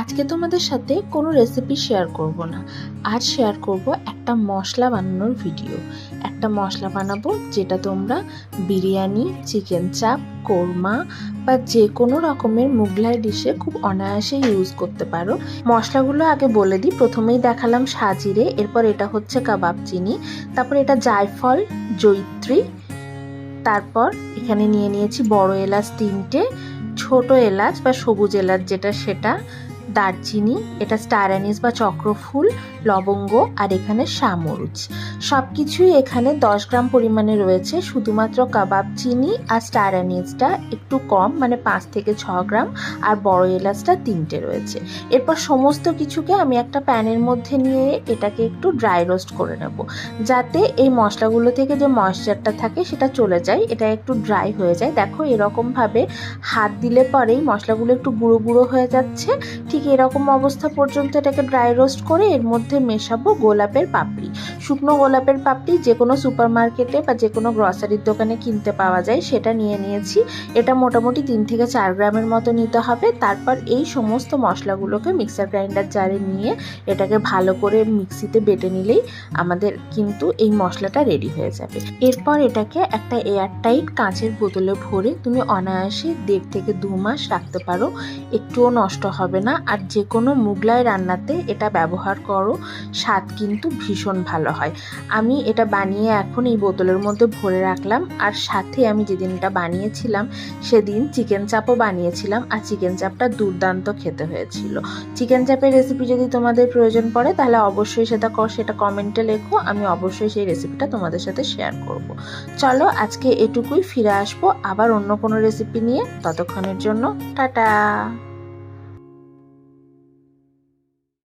আজকে তোমাদের সাথে কোনো রেসিপি শেয়ার করব না। আজ শেয়ার করব একটা মশলা বানানোর ভিডিও একটা মশলা বানাবো যেটা তোমরা বিরিয়ানি চিকেন চাপ কোরমা বা যে কোনো রকমের মুগলাই ডিশে খুব অনায়াসে ইউজ করতে পারো। মশলাগুলো আগে বলে দিই। প্রথমেই দেখালাম সাজিরে, এরপর এটা হচ্ছে কাবাব চিনি, তারপর এটা জায়ফল, জৈত্রী, তারপর এখানে নিয়ে নিয়েছি বড় এলাচ তিনটে, ছোট এলাচ বা সবুজ এলাচ যেটা সেটা দারচিনি, এটা স্টার অ্যানিস বা চক্রফুল, লবঙ্গ আর এখানে সামরুচ সব কিছুই এখানে দশ গ্রাম পরিমাণে রয়েছে, শুধুমাত্র কাবাব চিনি আর স্টার অ্যানিসটা একটু কম মানে পাঁচ থেকে ছ গ্রাম আর বড় এলাচটা তিনটে রয়েছে। এরপর সমস্ত কিছুকে আমি একটা প্যানের মধ্যে নিয়ে এটাকে একটু ড্রাই রোস্ট করে নেব। যাতে এই মশলাগুলো থেকে যে ময়েশ্চারটা থাকে সেটা চলে যায়, এটা একটু ড্রাই হয়ে যায়। দেখো এরকমভাবে হাত দিলে পরেই মশলাগুলো একটু গুঁড়ো গুঁড়ো হয়ে যাচ্ছে ঠিক এরকম অবস্থা পর্যন্ত এটাকে ড্রাই রোস্ট করে এর মধ্যে মেশাবো গোলাপের পাপড়ি। শুকনো গোলাপের পাপড়ি যে কোনো সুপার মার্কেটে বা যে কোনো গ্রসারির দোকানে কিনতে পাওয়া যায়, সেটা নিয়ে নিয়েছি। এটা মোটামুটি তিন থেকে চার গ্রামের মতো নিতে হবে। তারপর এই সমস্ত মশলাগুলোকে মিক্সার গ্রাইন্ডার জারে নিয়ে এটাকে ভালো করে মিক্সিতে বেটে নিলেই আমাদের কিন্তু এই মশলাটা রেডি হয়ে যাবে। এরপর এটাকে একটা এয়ারটাইট কাঁচের বোতলে ভরে তুমি অনায়াসে দেড় থেকে দু মাস রাখতে পারো। একটুও নষ্ট হবে না। আর যে কোনো মুগলাই রান্নাতে এটা ব্যবহার করো। স্বাদ কিন্তু ভীষণ ভালো হয়। আমি এটা বানিয়ে এখন এই বোতলের মধ্যে ভরে রাখলাম। আর সাথে আমি যেদিন এটা বানিয়েছিলাম, সেদিন চিকেন চাপও বানিয়েছিলাম। আর চিকেন চাপটা দুর্দান্ত খেতে হয়েছিল। চিকেন চাপের রেসিপি যদি তোমাদের প্রয়োজন পড়ে, তাহলে অবশ্যই সেটা সেটা কমেন্টে লেখো। আমি অবশ্যই সেই রেসিপিটা তোমাদের সাথে শেয়ার করব। চলো আজকে এটুকুই ফিরে আসব আবার অন্য কোনো রেসিপি নিয়ে। ততক্ষণের জন্য টাটা!